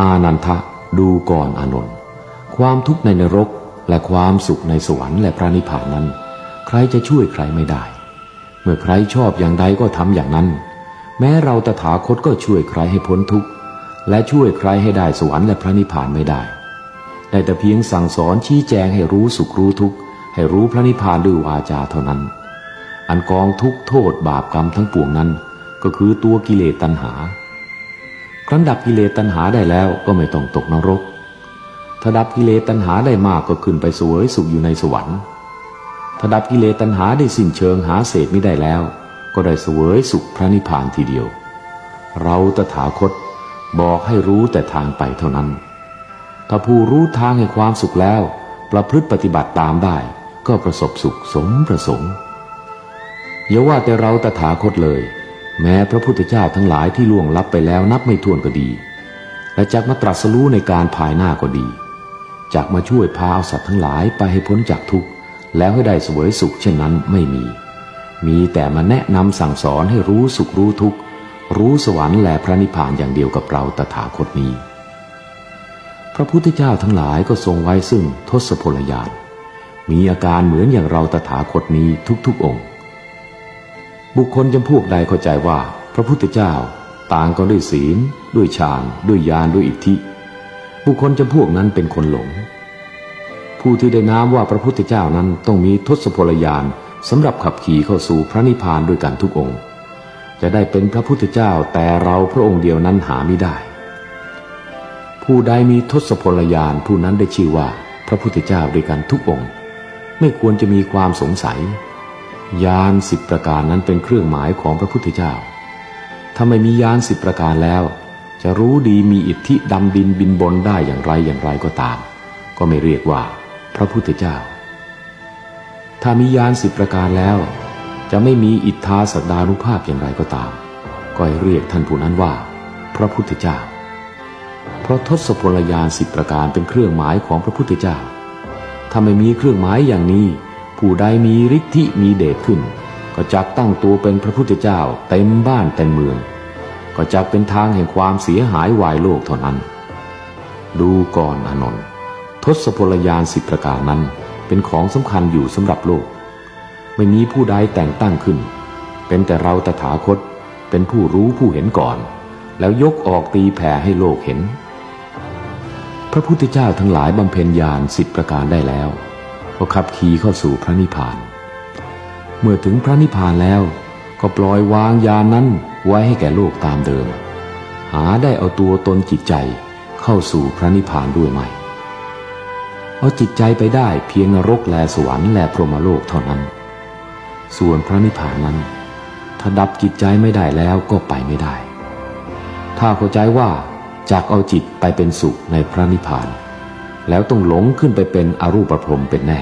อานันทะดูก่อนอานนท์ความทุกข์ในนรกและความสุขในสวรรค์และพระนิพพานนั้น ใครจะช่วยใครไม่ได้ เมื่อใครชอบอย่างใดก็ทำอย่างนั้น แม้เราตถาคตก็ช่วยใครให้พ้นทุกข์และช่วยใครให้ได้สวรรค์และพระนิพพานไม่ได้ได้แต่เพียงสั่งสอนชี้แจงให้รู้สุขรู้ทุกข์ให้รู้พระนิพพานด้วยวาจาเท่านั้น อันกองทุกโทษบาปกรรมทั้งปวงนั้น ก็คือตัวกิเลสตัณหา ครั้นดับกิเลสตัณหาได้แล้วก็ไม่ต้องตกนรก ถ้าดับกิเลสตัณหาได้มากก็ขึ้นไปสวยสุขอยู่ในสวรรค์ถ้าดับกิเลสตัณหาได้สิ้นเชิงหาเศษไม่ได้แล้ว ก็ได้สวยสุขพระนิพพานทีเดียว เราตถาคตบอกให้รู้แต่ทางไปเท่านั้น ถ้าผู้รู้ทางแห่งความสุขแล้ว ประพฤติปฏิบัติตามได้ ก็ประสบสุขสมประสงค์อย่าว่าแต่เราตถาคตเลย แม้พระพุทธเจ้าทั้งหลายที่ล่วงลับไปแล้วนับไม่ถ้วนก็ดี และจากมาตรัสรู้ในการภายหน้าก็ดีจากมาช่วยพาเอาสัตว์ทั้งหลายไปให้พ้นจากทุกข์แล้วให้ได้สวยสุขเช่นนั้นไม่มี มีแต่มาแนะนำสั่งสอนให้รู้สุขรู้ทุกข์รู้สวรรค์และพระนิพพานอย่างเดียวกับเราตถาคตนี้ พระพุทธเจ้าทั้งหลายก็ทรงไว้ซึ่งทศพลยานมีอาการเหมือนอย่างเราตถาคตนี้ทุกๆองค์ บุคคลจำพวกใดเข้าใจว่า พระพุทธเจ้าต่างก็ด้วยศีล ด้วยฌานด้วยญาณด้วยอิทธิ บุคคลจำพวกนั้นเป็นคนหลง ผู้ที่ได้นามว่าพระพุทธเจ้านั้นต้องมีทศพลยานสำหรับขับขี่เข้าสู่พระนิพพานด้วยกันทุกองค์ จะได้เป็นพระพุทธเจ้าแต่เราพระองค์เดียวนั้นหาไม่ได้ ผู้ใดมีทศพลยานผู้นั้นได้ชื่อว่า พระพุทธเจ้าด้วยกันทุกองค์ ไม่ควรจะมีความสงสัย ยานสิบประการนั้นเป็นเครื่องหมายของพระพุทธเจ้า ถ้าไม่มียานสิบประการแล้ว จะรู้ดีมีอิทธิดำดินบินบนได้อย่างไรอย่างไรก็ตาม ก็ไม่เรียกว่าพระพุทธเจ้า ถ้ามียานสิบประการแล้ว จะไม่มีอิทธาสดานุภาพอย่างไรก็ตาม ก็ให้เรียกท่านผู้นั้นว่า พระพุทธเจ้า เพราะทศพลยานสิบประการเป็นเครื่องหมายของพระพุทธเจ้า ถ้าไม่มีเครื่องหมายอย่างนี้ ผู้ใดมีฤทธิมีเดชขึ้น ก็จักตั้งตัวเป็นพระพุทธเจ้าเต็มบ้านเต็มเมือง ก็จักเป็นทางแห่งความเสียหายวายโลกเท่านั้น ดูก่อนอนนท์ทศพลยานสิบประการนั้นเป็นของสำคัญอยู่สำหรับโลก ไม่มีผู้ใดแต่งตั้งขึ้น เป็นแต่เราตถาคตเป็นผู้รู้ผู้เห็นก่อน แล้วยกออกตีแผ่ให้โลกเห็น พระพุทธเจ้าทั้งหลายบำเพ็ญญาณสิบประการได้แล้ว ก็ขับขี่เข้าสู่พระนิพพาน เมื่อถึงพระนิพพานแล้ว ก็ปล่อยวางญานนั้นไว้ให้แก่โลกตามเดิม หาได้เอาตัวตนจิตใจเข้าสู่พระนิพพานด้วยไหมเอาจิตใจไปได้เพียงนรกแลสวรรค์แลพรหมโลกเท่านั้น ส่วนพระนิพพานนั้น ถ้าดับจิตใจไม่ได้แล้วก็ไปไม่ได้ ถ้าเข้าใจว่าจากเอาจิตไปเป็นสุขในพระนิพพาน แล้วต้องหลงขึ้นไปเป็นอรูปพรหมเป็นแน่